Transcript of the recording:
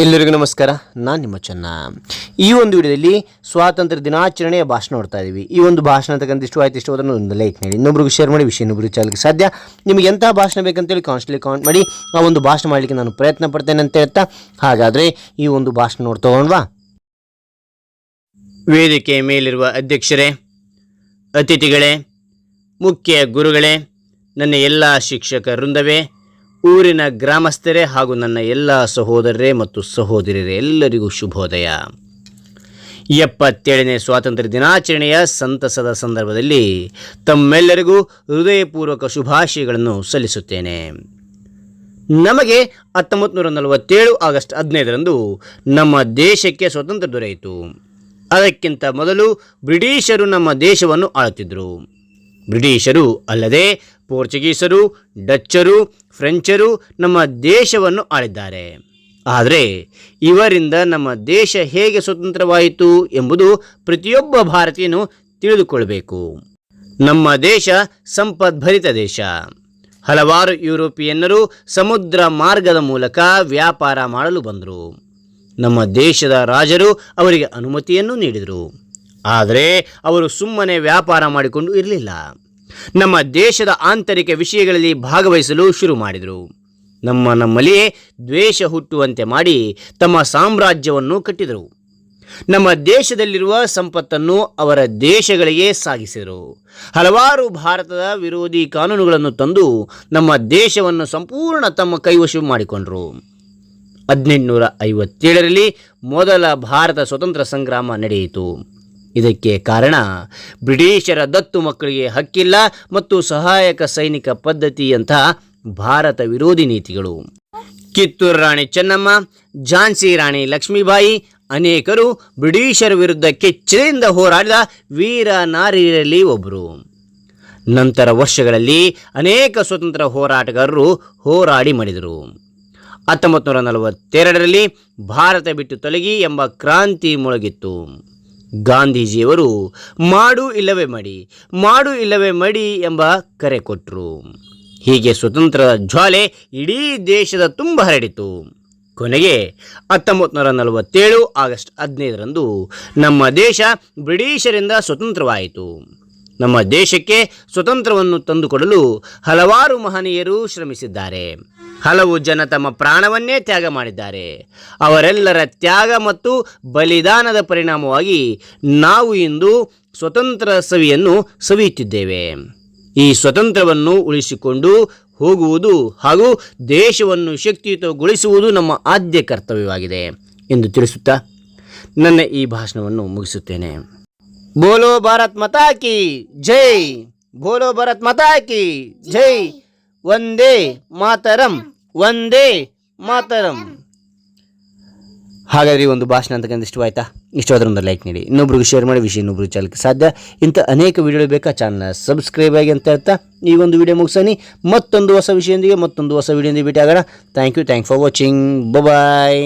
ಎಲ್ಲರಿಗೂ ನಮಸ್ಕಾರ. ನಾನು ನಿಮ್ಮ ಚೆನ್ನ. ಈ ಒಂದು ವಿಡಿಯೋದಲ್ಲಿ ಸ್ವಾತಂತ್ರ್ಯ ದಿನಾಚರಣೆಯ ಭಾಷಣ ನೋಡ್ತಾ ಇದ್ದೀವಿ ಈ ಒಂದು ಭಾಷಣ ತಕ್ಕಂತ ಇಷ್ಟು ಆಯ್ತು, ಇಷ್ಟು ಹೋದ್ರೆ ಒಂದು ಲೈಕ್ ನೀಡಿ ಇನ್ನೊಬ್ರಿಗೂ ಶೇರ್ ಮಾಡಿ ವಿಷಯ ಇನ್ನೊಬ್ರಿಗೆ ಚಾಲಕ್ಕೆ ಸಾಧ್ಯ. ನಿಮಗೆ ಎಂಥ ಭಾಷಣ ಬೇಕಂತೇಳಿ ಕಾನ್ಸ್ಟ್ಲಿ ಕಾಮೆಂಟ್ ಮಾಡಿ, ಆ ಒಂದು ಭಾಷಣ ಮಾಡಲಿಕ್ಕೆ ನಾನು ಪ್ರಯತ್ನ ಪಡ್ತೇನೆ ಅಂತ ಹೇಳ್ತಾ, ಹಾಗಾದರೆ ಈ ಒಂದು ಭಾಷಣ ನೋಡಿ ತಗೊಂಡ್ವಾ ವೇದಿಕೆ ಮೇಲಿರುವ ಅಧ್ಯಕ್ಷರೇ, ಅತಿಥಿಗಳೇ, ಮುಖ್ಯ ಗುರುಗಳೇ, ನನ್ನ ಎಲ್ಲ ಶಿಕ್ಷಕ ವೃಂದವೇ ಊರಿನ ಗ್ರಾಮಸ್ಥರೇ ಹಾಗೂ ನನ್ನ ಎಲ್ಲ ಸಹೋದರರೇ ಮತ್ತು ಸಹೋದರಿಯರೇ, ಎಲ್ಲರಿಗೂ ಶುಭೋದಯ. ಎಪ್ಪತ್ತೇಳನೇ ಸ್ವಾತಂತ್ರ್ಯ ದಿನಾಚರಣೆಯ ಸಂತಸದ ಸಂದರ್ಭದಲ್ಲಿ ತಮ್ಮೆಲ್ಲರಿಗೂ ಹೃದಯಪೂರ್ವಕ ಶುಭಾಶಯಗಳನ್ನು ಸಲ್ಲಿಸುತ್ತೇನೆ. ನಮಗೆ ಹತ್ತೊಂಬತ್ತು ನೂರ ನಲವತ್ತೇಳು ಆಗಸ್ಟ್ ಹದಿನೈದರಂದು ನಮ್ಮ ದೇಶಕ್ಕೆ ಸ್ವಾತಂತ್ರ್ಯ ದೊರೆಯಿತು. ಅದಕ್ಕಿಂತ ಮೊದಲು ಬ್ರಿಟಿಷರು ನಮ್ಮ ದೇಶವನ್ನು ಆಳುತ್ತಿದ್ದರು. ಬ್ರಿಟಿಷರು ಅಲ್ಲದೆ ಪೋರ್ಚುಗೀಸರು, ಡಚ್ಚರು, ಫ್ರೆಂಚರು ನಮ್ಮ ದೇಶವನ್ನು ಆಳಿದ್ದಾರೆ. ಆದರೆ ಇವರಿಂದ ನಮ್ಮ ದೇಶ ಹೇಗೆ ಸ್ವತಂತ್ರವಾಯಿತು ಎಂಬುದು ಪ್ರತಿಯೊಬ್ಬ ಭಾರತೀಯನು ತಿಳಿದುಕೊಳ್ಳಬೇಕು ನಮ್ಮ ದೇಶ ಸಂಪದ್ಭರಿತ ದೇಶ. ಹಲವಾರು ಯುರೋಪಿಯನ್ನರು ಸಮುದ್ರ ಮಾರ್ಗದ ಮೂಲಕ ವ್ಯಾಪಾರ ಮಾಡಲು ಬಂದರು. ನಮ್ಮ ದೇಶದ ರಾಜರು ಅವರಿಗೆ ಅನುಮತಿಯನ್ನು ನೀಡಿದರು. ಆದರೆ ಅವರು ಸುಮ್ಮನೆ ವ್ಯಾಪಾರ ಮಾಡಿಕೊಂಡು ಇರಲಿಲ್ಲ. ನಮ್ಮ ದೇಶದ ಆಂತರಿಕ ವಿಷಯಗಳಲ್ಲಿ ಭಾಗವಹಿಸಲು ಶುರು ಮಾಡಿದರು. ನಮ್ಮ ನಮ್ಮಲ್ಲಿಯೇ ದ್ವೇಷ ಹುಟ್ಟುವಂತೆ ಮಾಡಿ ತಮ್ಮ ಸಾಮ್ರಾಜ್ಯವನ್ನು ಕಟ್ಟಿದರು. ನಮ್ಮ ದೇಶದಲ್ಲಿರುವ ಸಂಪತ್ತನ್ನು ಅವರ ದೇಶಗಳಿಗೆ ಸಾಗಿಸಿದರು. ಹಲವಾರು ಭಾರತದ ವಿರೋಧಿ ಕಾನೂನುಗಳನ್ನು ತಂದು ನಮ್ಮ ದೇಶವನ್ನು ಸಂಪೂರ್ಣ ತಮ್ಮ ಕೈವಶ ಮಾಡಿಕೊಂಡರು. ಹದಿನೆಂಟುನೂರ ಐವತ್ತೇಳರಲ್ಲಿ ಮೊದಲ ಭಾರತ ಸ್ವತಂತ್ರ ಸಂಗ್ರಾಮ ನಡೆಯಿತು. ಇದಕ್ಕೆ ಕಾರಣ ಬ್ರಿಟಿಷರ ದತ್ತು ಮಕ್ಕಳಿಗೆ ಹಕ್ಕಿಲ್ಲ ಮತ್ತು ಸಹಾಯಕ ಸೈನಿಕ ಪದ್ಧತಿಯಂತಹ ಭಾರತ ವಿರೋಧಿ ನೀತಿಗಳು. ಕಿತ್ತೂರು ರಾಣಿ ಚೆನ್ನಮ್ಮ, ಝಾನ್ಸಿ ರಾಣಿ ಲಕ್ಷ್ಮೀಬಾಯಿ ಅನೇಕರು ಬ್ರಿಟಿಷರ ವಿರುದ್ಧ ಕೆಚ್ಚೆಯಿಂದ ಹೋರಾಡಿದ ವೀರ ನಾರಿಯರಲ್ಲಿ ಒಬ್ಬರು ನಂತರ ವರ್ಷಗಳಲ್ಲಿ ಅನೇಕ ಸ್ವತಂತ್ರ ಹೋರಾಟಗಾರರು ಹೋರಾಡಿ ಮಾಡಿದರು ಹತ್ತೊಂಬತ್ತು ನೂರ ನಲವತ್ತೆರಡರಲ್ಲಿ ಭಾರತ ಬಿಟ್ಟು ತೊಲಗಿ ಎಂಬ ಕ್ರಾಂತಿ ಮೊಳಗಿತ್ತು. ಗಾಂಧೀಜಿಯವರು, ಮಾಡು ಇಲ್ಲವೇ ಮಡಿ, ಮಾಡು ಇಲ್ಲವೇ ಮಡಿ ಎಂಬ ಕರೆ ಕೊಟ್ಟರು ಹೀಗೆ ಸ್ವತಂತ್ರದ ಜ್ವಾಲೆ ಇಡೀ ದೇಶದ ತುಂಬ ಹರಡಿತು. ಕೊನೆಗೆ ಹತ್ತೊಂಬತ್ತು ನೂರ ನಲವತ್ತೇಳು ಆಗಸ್ಟ್ ಹದಿನೈದರಂದು ನಮ್ಮ ದೇಶ ಬ್ರಿಟಿಷರಿಂದ ಸ್ವತಂತ್ರವಾಯಿತು. ನಮ್ಮ ದೇಶಕ್ಕೆ ಸ್ವತಂತ್ರವನ್ನು ತಂದುಕೊಡಲು ಹಲವಾರು ಮಹನೀಯರು ಶ್ರಮಿಸಿದ್ದಾರೆ. ಹಲವು ಜನ ತಮ್ಮ ಪ್ರಾಣವನ್ನೇ ತ್ಯಾಗ ಮಾಡಿದ್ದಾರೆ. ಅವರೆಲ್ಲರ ತ್ಯಾಗ ಮತ್ತು ಬಲಿದಾನದ ಪರಿಣಾಮವಾಗಿ ನಾವು ಇಂದು ಸ್ವತಂತ್ರ ಸವಿಯನ್ನು ಸವಿಯುತ್ತಿದ್ದೇವೆ. ಈ ಸ್ವತಂತ್ರವನ್ನು ಉಳಿಸಿಕೊಂಡು ಹೋಗುವುದು ಹಾಗೂ ದೇಶವನ್ನು ಶಕ್ತಿಯುತಗೊಳಿಸುವುದು ನಮ್ಮ ಆದ್ಯ ಕರ್ತವ್ಯವಾಗಿದೆ ಎಂದು ತಿಳಿಸುತ್ತಾ ನನ್ನ ಈ ಭಾಷಣವನ್ನು ಮುಗಿಸುತ್ತೇನೆ. ಬೋಲೋ ಭಾರತ್ ಮಾತಾ ಕಿ ಜೈ! ಬೋಲೋ ಭಾರತ್ ಮಾತಾ ಕಿ ಜೈ! ಒಂದೇ ಮಾತರಂ! ಒಂದೇ ಮಾತರಂ. ಹಾಗಾದ್ರೆ ಒಂದು ಭಾಷಣ ಅಂತಕ್ಕಂಥ ಇಷ್ಟವಾಯ್ತಾ? ಇಷ್ಟವಾದ್ರೆ ಒಂದು ಲೈಕ್ ನೀಡಿ. ಇನ್ನೊಬ್ರಿಗೆ ಶೇರ್ ಮಾಡಿ, ವಿಷಯ ಇನ್ನೊಬ್ರಿಗೆ ಚಾಲಕ್ಕೆ ಸಾಧ್ಯ. ಇಂಥ ಅನೇಕ ವಿಡಿಯೋಗಳು ಬೇಕಾ? ಚಾನಲ್ನ ಸಬ್ಸ್ಕ್ರೈಬ್ ಆಗಿ ಅಂತ ಹೇಳ್ತಾ ಈ ಒಂದು ವಿಡಿಯೋ ಮುಗಿಸನಿ. ಮತ್ತೊಂದು ಹೊಸ ವಿಷಯದೊಂದಿಗೆ, ಮತ್ತೊಂದು ಹೊಸ ವಿಡಿಯೋದೊಂದಿಗೆ ಭೇಟಿ ಆಗೋಣ thank you thank for watching bye